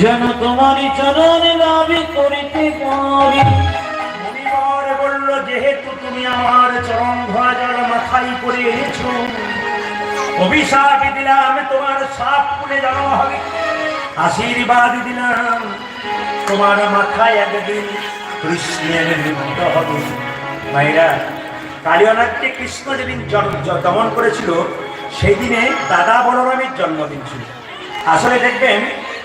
যেন তোমারই চরণে দাবি করিতে পারি। মুনিবর বলল, যেহেতু তুমি আমার চরণ জল মাথায় করে এনেছো, অভিশাপ দিলাম, তোমার সাপ খুলে যাওয়া হবে। আশীর্বাদ দিলাম, তোমার মাথায় একদিন কৃষ্ণের নিমিত্ত হবে। ভাইরা কালিয়ানাথকে কৃষ্ণ যেদিন দমন করেছিল সেই দিনে দাদা বলরামের জন্মদিন ছিল। আসলে দেখবেন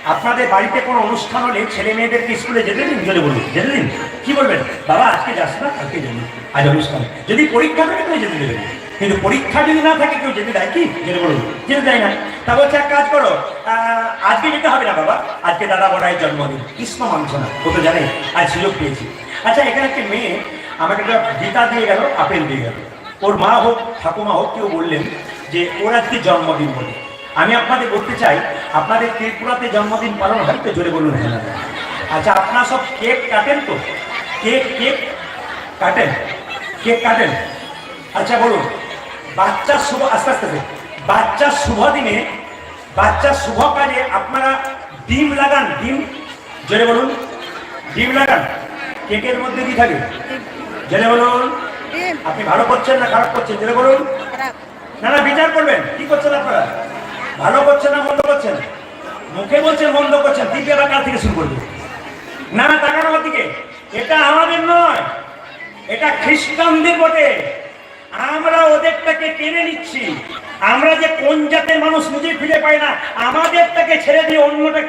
আপনাদের বাড়িতে কোনো অনুষ্ঠান হলে ছেলে মেয়েদেরকে স্কুলে যেতে দিন? জলে বলুন, যেতে দিন? কি বলবেন? বাবা, আজকে যাস না? কালকে যাবি। আজ অনুষ্ঠান। যদি পরীক্ষা থাকে তুমি যেতে দেবে। কিন্তু পরীক্ষা যদি না থাকে, কেউ যেতে দেয় কি? যেতে বলুন। যেতে দেয় না। তা বলছে, এক কাজ করো। আজকে যেতে হবে না, বাবা? আজকে দাদা বড়াইয়ের জন্মদিন। কৃষ্ণ মাংস না ও তো জানে, আজ সুযোগ পেয়েছি। আচ্ছা এখানে একটা মেয়ে আমাকে একটা গীতা দিয়ে গেল, আপেল দিয়ে গেল। ওর মা হোক, ঠাকুমা হোক, কেউ বললেন যে, ওর আজকে জন্মদিন বলে। আমি আপনাদের বলতে চাই আপনাদের ত্রিপুরাতে জন্মদিন পালন হয় তো জোরে বলুন। হ্যাঁ। আচ্ছা আপনারা সব কেক কাটেন তো? কেক কেক কাটেন? কেক কাটেন? আচ্ছা বলুন। বাচ্চার শুভ আস্তে আস্তে। বাচ্চার শুভ দিনে বাচ্চার শুভ কাজে আপনারা ডিম লাগান ডিম জোরে বলুন। ডিম লাগান। কেকের মধ্যে কি থাকে? জোরে বলুন। আপনি ভালো করছেন না খারাপ করছেন? জোরে বলুন। না না বিচার করবেন। কি করছেন আপনারা? ভালো করছেন না মন্দ করছেন? মুখে বলছেন মন্দ করছেন এবার কাল থেকে শুরু করবে। না তাকানো দিকে? এটা আমাদের নয়। এটা খ্রিস্টানদের বটে। আমরা ওদেরটাকে টেনে নিচ্ছি। আমরা যে কোন জাতের মানুষ নিজে ফিরে পাই না, আমাদেরটাকে ছেড়ে দিয়ে অন্যটা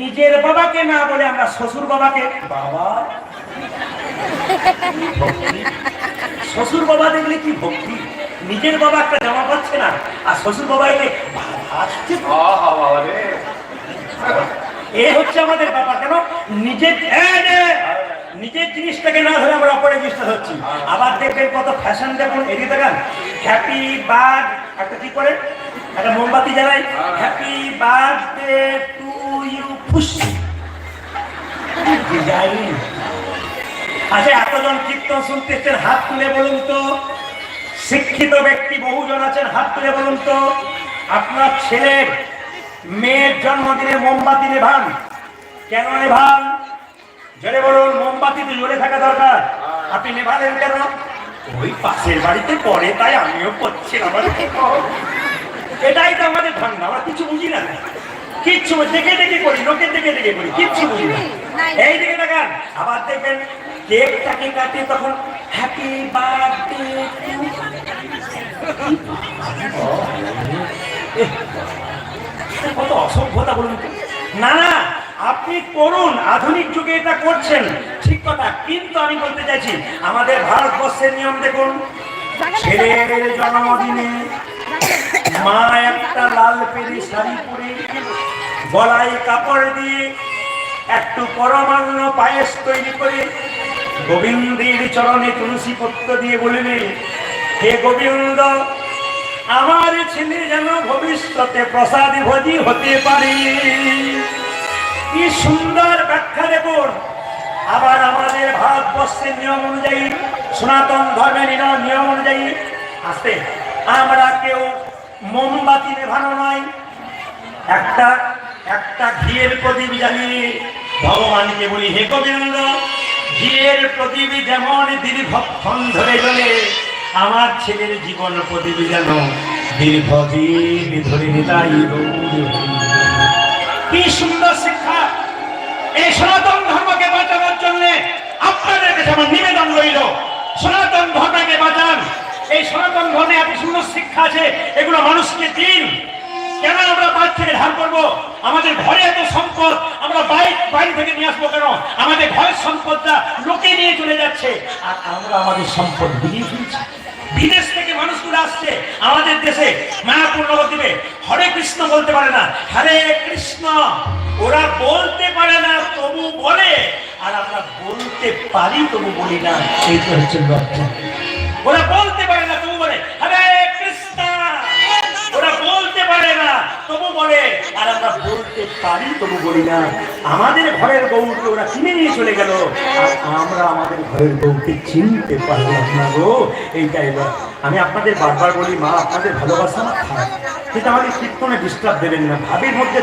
নিজের বাবাকে না বলে আমরা শ্বশুর বাবাকে বাবা? শ্বশুর বাবা দেখলে কি ভক্তি? নিজের বাবা একটা জামা পাচ্ছে না, আর শ্বশুর বাবা এলে। এ হচ্ছে আমাদের ব্যাপার, কেন? নিজের নিজের জিনিসটাকে না ধরে আমরা আবার কত ফ্যাশন দেখুন হ্যাপি একটা কি করে? একটা মোমবাতি জ্বালাই। হ্যাপি বার্থডে টু আচ্ছা এতজন কীর্তন শুনতেছেন হাত তুলে বলুন তো। শিক্ষিত ব্যক্তি বহুজন আছেন, হাত তুলে বলুন তো। আপনার ছেলের মেয়ের জন্মদিনে মোমবাতি নেভান। কেন নেভান? জোরে বলুন, মোমবাতি তো জ্বলে থাকা দরকার। আপনি নেভালেন কেন? ওই পাশের বাড়িতে পড়ে, তাই আমিও করছি আমার এটাই তো আমাদের ধান্দা আমরা কিছু বুঝি না। কিচ্ছু দেখে দেখে করি লোকের দেখে দেখে করি, কিচ্ছু বুঝি না। এই দিকে দেখান আবার দেখবেন কেকটাকে কাটে তখন হ্যাপি বার্থডে কত অসভ্যতা বলুন। না না, আপনি করুন, আধুনিক যুগে এটা করছেন ঠিক কথা, কিন্তু আমি বলতে চাইছি, আমাদের ভারতবর্ষের নিয়ম দেখুন ছেলের জন্মদিনে মা একটা লাল পেরি শাড়ি পরে গলায় কাপড় দিয়ে একটু পরমান্ন পায়েস তৈরি করে গোবিন্দের চরণে তুলসী পত্র দিয়ে বলবে হে গোবিন্দ, আমার ছেলে যেন ভবিষ্যতে প্রসাদ ভোজি হতে পারে। কি সুন্দর ব্যাখ্যা দেখুন আবার আমাদের ভারতবর্ষের নিয়ম অনুযায়ী, সনাতন ধর্মের নিয়ম- অনুযায়ী, আসতে আমরা কেউ মোমবাতি নেভানো নয়। একটা একটা ঘিয়ের প্রদীপ জ্বালিয়ে ভগবানকে বলি, হে গোবিন্দ, ঘিয়ের প্রদীপ যেমন দীর্ঘক্ষণ ধরে জ্বলে, আমার ছেলের জীবন প্রদীপ যেন দীর্ঘদিন ধরে নিতাই কি সুন্দর শিক্ষা। এই সনাতন ধর্মকে বাঁচানোর জন্য আপনাদের কাছে আমার নিবেদন রইল। সনাতন ধর্মকে বাঁচান। এই সনাতন ধর্মে এত সুন্দর শিক্ষা আছে, এগুলো মানুষকে দিন। কেন আমরা বাইরে থেকে ধার করব? আমাদের ঘরে এত সম্পদ, আমরা বাইরে বাইরে থেকে নিয়ে আসব কেন? আমাদের ঘরের সম্পদটা লোকে নিয়ে চলে যাচ্ছে। আর আমরা আমাদের সম্পদ বিলিয়ে ফেলছি বিদেশ থেকে মানুষগুলো আসছে। আমাদের দেশে মায়াপুর নবদ্বীপে হরে কৃষ্ণ বলতে পারে না, হরে কৃষ্ণ। ওরা বলতে পারে না, তবু বলে। আর আমরা বলতে পারি, তবু বলি না, এই তো হচ্ছে লজ্জা। ওরা বলতে পারে না, তবু বলে, হরে কৃষ্ণ। ওরা বলতে পারে না, তবু বলে। আর আমরা বলতে পারি, তবু বলি না। আমাদের ঘরের বউকে ওরা কিনে নিয়ে চলে গেল। আর আমরা আমাদের ঘরের বউকে চিনতে পারলাম না গো, এইটাই এবার আমি আপনাদের বারবার বলি, মা, আপনাদের ভালোবাসা না কিন্তু ঠিক কীর্তনে ডিস্টার্ব দেবেন না। ভাবির মধ্যে